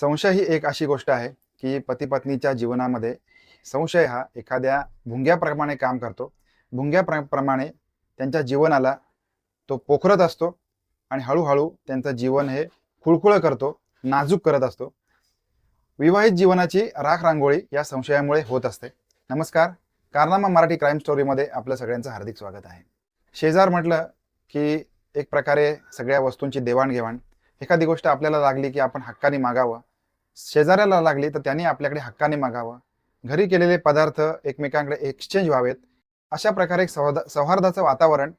संशय ही एक अशी गोष्ट आहे की पती पत्नीच्या जीवनामध्ये संशय हा एखाद्या भुंग्याप्रमाणे काम करतो. भुंग्याप्रमाणे त्यांच्या जीवनाला तो पोखरत असतो आणि हळूहळू त्यांचं जीवन हे खुळखुळं करतो नाजूक करत असतो. विवाहित जीवनाची राख रांगोळी या संशयामुळे होत असते. नमस्कार कारनामा मराठी क्राईम स्टोरीमध्ये आपलं सगळ्यांचं हार्दिक स्वागत आहे. शेजार म्हटलं की एक प्रकारे सगळ्या वस्तूंची देवाणघेवाण. एखादी गोष्ट आपल्याला लागली की आपण हक्काने मागावं शेजाऱ्याला लागली तर त्यांनी आपल्याकडे हक्काने मागावं. घरी केलेले पदार्थ एकमेकांकडे एक्सचेंज व्हावेत. अशा प्रकारे एक सौहार्द सौहार्दाचं वातावरण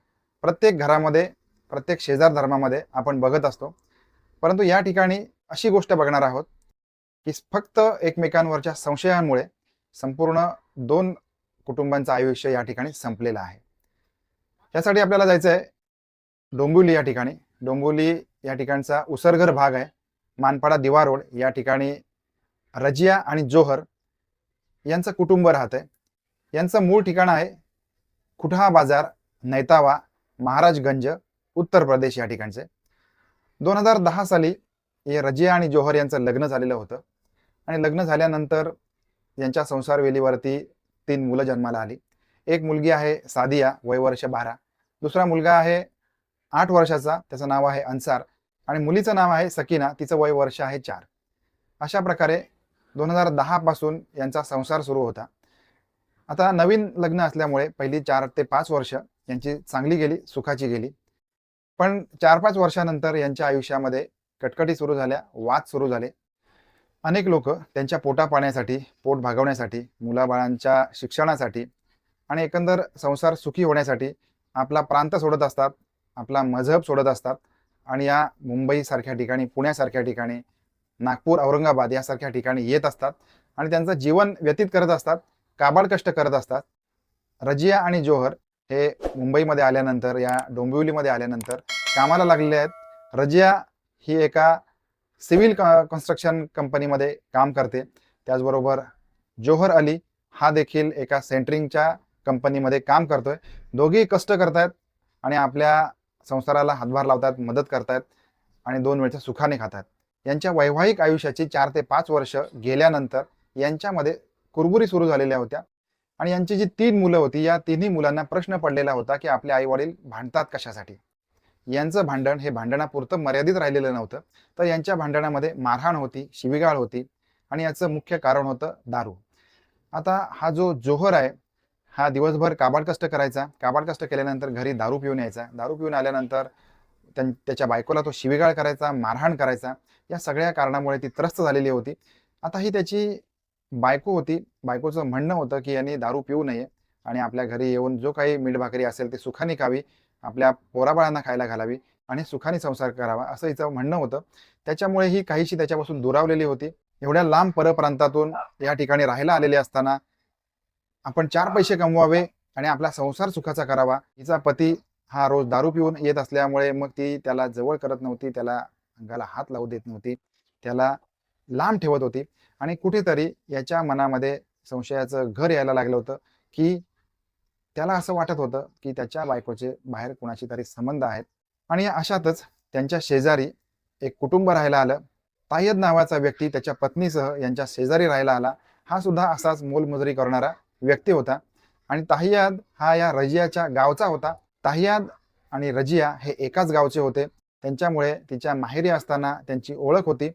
प्रत्येक घरामध्ये प्रत्येक शेजार धर्मामध्ये आपण बघत असतो. परंतु या ठिकाणी अशी गोष्ट बघणार आहोत की फक्त एकमेकांवरच्या संशयांमुळे संपूर्ण दोन कुटुंबांचं आयुष्य या ठिकाणी संपलेलं आहे. यासाठी आपल्याला जायचं आहे डोंबिवली या ठिकाणी. डोंबिवली या ठिकाणचा उसरघर भाग आहे. मानपाडा दिवा रोड या ठिकाणी रजिया आणि जोहर यांचं कुटुंब राहत आहे यांचं मूळ ठिकाण आहे खुटहा बाजार नैतावा महाराजगंज उत्तर प्रदेश या ठिकाणचे. दोन हजार दहा साली हे रजिया आणि जोहर यांचं लग्न झालेलं होतं. आणि लग्न झाल्यानंतर यांच्या संसारवेलीवरती तीन मुलं जन्माला आली. एक मुलगी आहे सादिया वय वर्ष बारा. दुसरा मुलगा आहे आठ वर्षाचा त्याचं नाव आहे अन्सार. आणि मुलीचं नाव आहे सकीना तिचं वय वर्ष आहे चार. अशा प्रकारे दोन हजार दहापासून यांचा संसार सुरू होता. आता नवीन लग्न असल्यामुळे पहिली चार ते पाच वर्ष यांची चांगली गेली सुखाची गेली. पण चार पाच वर्षानंतर यांच्या आयुष्यामध्ये कटकटी सुरू झाल्या वाद सुरू झाले. अनेक लोक त्यांच्या पोटा पाण्यासाठी पोट भागवण्यासाठी मुलाबाळांच्या शिक्षणासाठी आणि एकंदर संसार सुखी होण्यासाठी आपला प्रांत सोडत असतात आपला मजहब सोडत असतात. आणि या मुंबईसारख्या ठिकाणी पुण्यासारख्या ठिकाणी नागपूर औरंगाबाद यासारख्या ठिकाणी येत असतात. आणि त्यांचं जीवन व्यतीत करत असतात काबाड कष्ट करत असतात. रजिया आणि जोहर हे मुंबईमध्ये आल्यानंतर या डोंबिवलीमध्ये आल्यानंतर कामाला लागलेले आहेत. रजिया ही एका सिव्हिल कन्स्ट्रक्शन कंपनीमध्ये काम करते. त्याचबरोबर जोहर अली हा देखील एका सेंटरिंगच्या कंपनीमध्ये काम करतोय. दोघेही कष्ट करतायत आणि आपल्या संसाराला हातभार लावतात मदत करतात आणि दोन वेळच्या सुखाने खातात. यांच्या वैवाहिक आयुष्याची चार ते पाच वर्ष गेल्यानंतर यांच्यामध्ये कुरबुरी सुरू झालेल्या होत्या. आणि यांची जी तीन मुलं होती या तिन्ही मुलांना प्रश्न पडलेला होता की आपले आई वडील भांडतात कशासाठी? यांचं भांडण हे भांडणापुरतं मर्यादित राहिलेलं नव्हतं. तर यांच्या भांडणामध्ये मारहाण होती शिवीगाळ होती आणि याचं मुख्य कारण होतं दारू. आता हा जो जोहर आहे हा दिवसभर काबाड कष्ट करायचा. काबाड कष्ट केल्यानंतर घरी दारू पिऊन यायचा. दारू पिऊन आल्यानंतर त्यां त्याच्या बायकोला तो शिवीगाळ करायचा मारहाण करायचा. या सगळ्या कारणामुळे ती त्रस्त झालेली होती. आता ही त्याची बायको होती. बायकोचं म्हणणं होतं की यांनी दारू पिऊ नये आणि आपल्या घरी येऊन जो काही मीठ भाकरी असेल ते सुखाने खावी आपल्या पोराबाळांना खायला घालावी आणि सुखाने संसार करावा असं हिचं म्हणणं होतं. त्याच्यामुळे ही काहीशी त्याच्यापासून दुरावलेली होती. एवढ्या लांब परप्रांतातून या ठिकाणी राहायला आलेले असताना आपण चार पैसे कमवावे आणि आपला संसार सुखाचा करावा. हिचा पती हा रोज दारू पिऊन येत असल्यामुळे मग ती त्याला जवळ करत नव्हती. त्याला अंगाला हात लावू देत नव्हती. त्याला लांब ठेवत होती. आणि कुठेतरी याच्या मनामध्ये संशयाचं घर यायला लागलं होतं की त्याला असं वाटत होतं की त्याच्या बायकोचे बाहेर कुणाशी तरी संबंध आहेत. आणि अशातच त्यांच्या शेजारी एक कुटुंब राहायला आलं. तायद नावाचा व्यक्ती त्याच्या पत्नीसह यांच्या शेजारी राहायला आला. हा सुद्धा असाच मोलमजुरी करणारा व्यक्ती होता. आणि ताहियाद हा या रजियाच्या गावचा होता. ताहियाद आणि रजिया हे एकाच गावचे होते. त्यांच्यामुळे तिच्या माहेरी असताना त्यांची ओळख होती.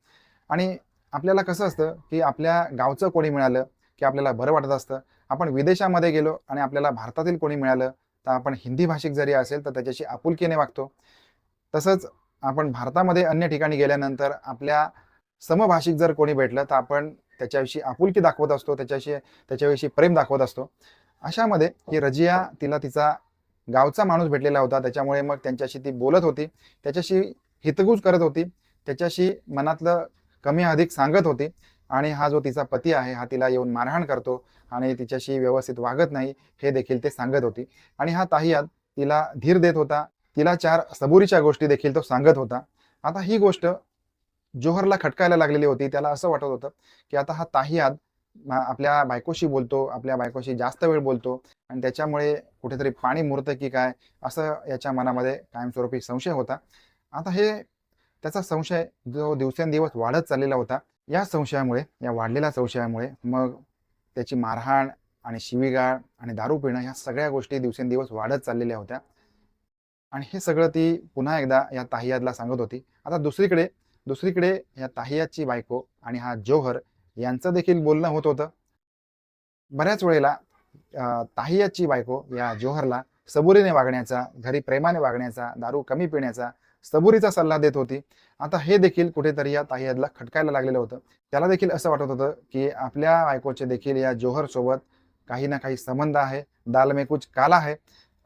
आणि आपल्याला कसं असतं की आपल्या गावचं कोणी मिळालं की आपल्याला बरं वाटत असतं. आपण विदेशामध्ये गेलो आणि आपल्याला भारतातील कोणी मिळालं तर आपण हिंदी भाषिक जरी असेल तर त्याच्याशी आपुलकीने वागतो. तसंच आपण भारतामध्ये अन्य ठिकाणी गेल्यानंतर आपल्या समभाषिक जर कोणी भेटलं तर आपण त्याच्याविषयी आपुलकी दाखवत असतो त्याच्याशी त्याच्याविषयी प्रेम दाखवत असतो. अशामध्ये ही रजिया तिला तिचा गावचा माणूस भेटलेला होता त्याच्यामुळे मग त्यांच्याशी ती बोलत होती त्याच्याशी हितगुज करत होती त्याच्याशी मनातलं कमी अधिक सांगत होती आणि हा जो तिचा पती आहे हा तिला येऊन मारहाण करतो आणि तिच्याशी व्यवस्थित वागत नाही हे देखील ते सांगत होती. आणि हा ताहियात तिला धीर देत होता तिला चार सबुरीच्या गोष्टी देखील तो सांगत होता. आता ही गोष्ट जोहरला खटकायला लागलेली होती. त्याला असं वाटत होतं की आता हा ताहियाद आपल्या बायकोशी बोलतो आपल्या बायकोशी जास्त वेळ बोलतो आणि त्याच्यामुळे कुठेतरी पाणी मुरतं की काय असं याच्या मनामध्ये कायमस्वरूपी संशय होता. आता हे त्याचा संशय जो दिवसेंदिवस वाढत चाललेला होता या संशयामुळे या वाढलेल्या संशयामुळे मग त्याची मारहाण आणि शिवीगाळ आणि दारू पिणं ह्या सगळ्या गोष्टी दिवसेंदिवस वाढत चाललेल्या होत्या. आणि हे सगळं ती पुन्हा एकदा या ताहियादला सांगत होती. आता दुसरीकडे दुसरीकडे या ताहियादची बायको आणि हा जोहर यांचं देखील बोलणं होत होतं. बऱ्याच वेळेला ताहियाची ताहियादची बायको या जोहरला सबुरीने वागण्याचा घरी प्रेमाने वागण्याचा दारू कमी पिण्याचा सबुरीचा सल्ला देत होती. आता हे देखील कुठेतरी या ताहियादला खटकायला लागलेलं होतं. त्याला देखील असं वाटत होतं की आपल्या बायकोचे देखील या जोहर सोबत काही ना काही संबंध आहे. दाल में कुछ काला आहे.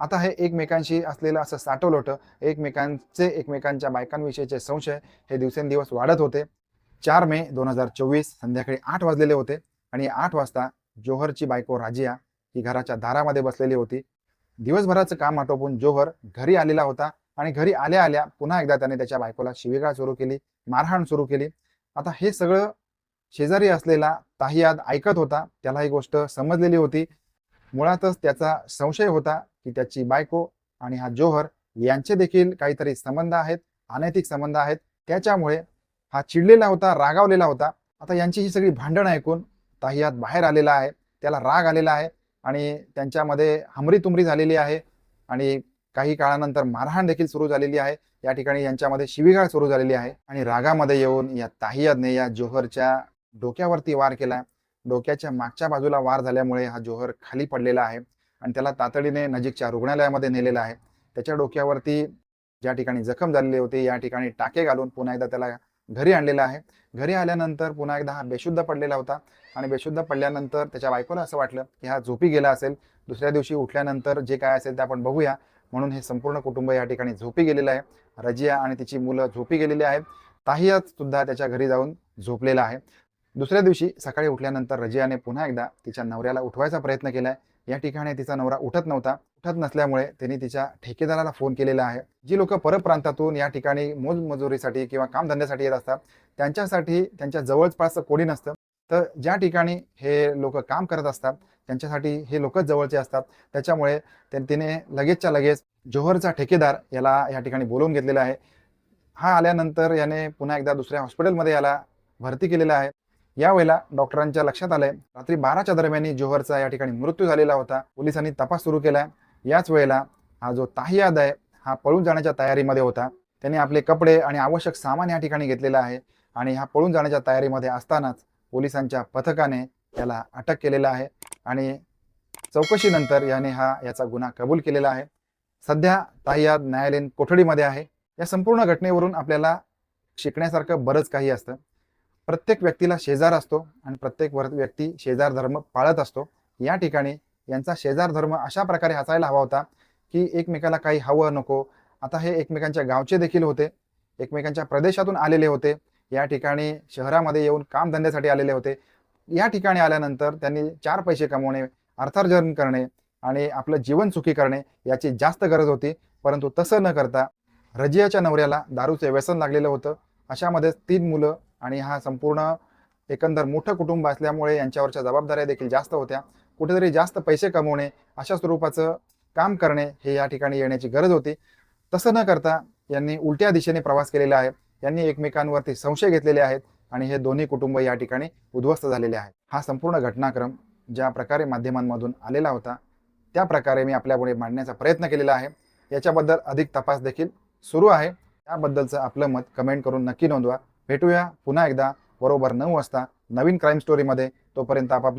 आता हे एकमेकांशी असलेलं असं साठवलोटं एकमेकांचे एकमेकांच्या बायकांविषयीचे संशय हे दिवसेंदिवस वाढत होते. चार मे दोन हजार चोवीस संध्याकाळी आठ वाजलेले होते आणि आठ वाजता जोहरची बायको राजिया ही घराच्या दारामध्ये बसलेली होती. दिवसभराचं काम आटोपून जोहर घरी आलेला होता आणि घरी आल्या आल्या पुन्हा एकदा त्याने त्याच्या बायकोला शिवीगाळ सुरू केली मारहाण सुरू केली. आता हे सगळं शेजारी असलेला ताहियाद ऐकत होता त्याला ही गोष्ट समजलेली होती. मुळातच त्याचा संशय होता की त्याची बायको आणि हा जोहर यांचे देखील काहीतरी संबंध आहेत अनैतिक संबंध आहेत. त्याच्यामुळे हा चिडलेला होता रागावलेला होता. आता यांची ही सगळी भांडण ऐकून ताहियात बाहेर आलेला आहे. त्याला राग आलेला आहे आणि त्यांच्यामध्ये हमरी तुमरी झालेली आहे आणि काही काळानंतर मारहाण देखील सुरू झालेली आहे. या ठिकाणी यांच्यामध्ये शिवीगाळ सुरू झालेली आहे आणि रागामध्ये येऊन या ताहियादने या जोहरच्या डोक्यावरती वार केला. डोक्याच्या मागच्या बाजूला वार झाल्यामुळे हा जोहर खाली पडलेला आहे. आणि त्याला तातडीने नजीकच्या रुग्णालयामध्ये नेलेला आहे. त्याच्या डोक्यावरती ज्या ठिकाणी जखम झालेली होती या ठिकाणी टाके घालून पुन्हा एकदा त्याला घरी आणलेला आहे. घरी आल्यानंतर पुन्हा एकदा हा बेशुद्ध पडलेला होता आणि बेशुद्ध पडल्यानंतर त्याच्या बायकोला असं वाटलं की हा झोपी गेला असेल. दुसऱ्या दिवशी उठल्यानंतर जे काय असेल ते आपण बघूया. म्हणून हे संपूर्ण कुटुंब या ठिकाणी झोपी गेलेलं आहे. रजिया आणि तिची मुलं झोपी गेलेली आहेत. ताहियात सुद्धा त्याच्या घरी जाऊन झोपलेला आहे. दुसऱ्या दिवशी सकाळी उठल्यानंतर रजियाने पुन्हा एकदा तिच्या नवऱ्याला उठवायचा प्रयत्न केलाय. या ठिकाणी तिचा नवरा उठत नव्हता. उठत नसल्यामुळे त्यांनी तिच्या ठेकेदाराला फोन केलेला आहे. जी लोक परप्रांतातून या ठिकाणी मोजमजुरीसाठी किंवा कामधंद्यासाठी येत असतात त्यांच्यासाठी त्यांच्या जवळपास कोणी नसतं. तर ज्या ठिकाणी हे लोक काम करत असतात त्यांच्यासाठी हे लोकच जवळचे असतात. त्याच्यामुळे तिने लगेचच्या लगेच जोहरचा ठेकेदार याला या ठिकाणी बोलवून घेतलेला आहे. हा आल्यानंतर याने पुन्हा एकदा दुसऱ्या हॉस्पिटलमध्ये याला भरती केलेला आहे. यावेळेला डॉक्टरांच्या लक्षात आलंय रात्री बाराच्या दरम्यान जोहरचा या ठिकाणी मृत्यू झालेला होता. पोलिसांनी तपास सुरू केलाय. याच वेळेला हा जो ताहियाद आहे हा पळून जाण्याच्या तयारीमध्ये होता. त्याने आपले कपडे आणि आवश्यक सामान या ठिकाणी घेतलेलं आहे आणि हा पळून जाण्याच्या तयारीमध्ये असतानाच पोलिसांच्या पथकाने त्याला अटक केलेला आहे आणि चौकशीनंतर याने हा याचा गुन्हा कबूल केलेला आहे. सध्या ताहियाद न्यायालयीन कोठडीमध्ये आहे. या संपूर्ण घटनेवरून आपल्याला शिकण्यासारखं बरंच काही असतं. प्रत्येक व्यक्तीला शेजार असतो आणि प्रत्येक वर- व्यक्ती शेजार धर्म पाळत असतो. या ठिकाणी यांचा शेजार धर्म अशा प्रकारे असायला हवा होता की एकमेकाला काही हवं नको. आता हे एकमेकांच्या गावचे देखील होते. एकमेकांच्या प्रदेशातून आलेले होते. या ठिकाणी शहरामध्ये येऊन कामधंद्यासाठी आलेले होते. या ठिकाणी आल्यानंतर त्यांनी चार पैसे कमवणे अर्थार्जन करणे आणि आपलं जीवन सुखी करणे याची जास्त गरज होती. परंतु तसं न करता रजियाच्या नवऱ्याला दारूचे व्यसन लागलेलं होतं. अशामध्ये तीन मुलं आणि हा संपूर्ण एकंदर मोठं कुटुंब असल्यामुळे यांच्यावरच्या जबाबदाऱ्या देखील जास्त होत्या. कुठेतरी जास्त पैसे कमवणे अशा स्वरूपाचं काम करणे हे या ठिकाणी येण्याची गरज होती. तसं न करता यांनी उलट्या दिशेने प्रवास केलेला आहे. यांनी एकमेकांवरती संशय घेतलेले आहेत आणि हे दोन्ही कुटुंब या ठिकाणी उद्ध्वस्त झालेले आहेत. हा संपूर्ण घटनाक्रम ज्या प्रकारे माध्यमांमधून आलेला होता त्या प्रकारे मी आपल्यापुढे मांडण्याचा प्रयत्न केलेला आहे. याच्याबद्दल अधिक तपास देखील सुरू आहे. त्याबद्दलचं आपलं मत कमेंट करून नक्की नोंदवा. भेटूया पुन्हा एकदा. बरोबर नऊ वाजता नवीन क्राईम स्टोरीमध्ये तोपर्यंत आपापले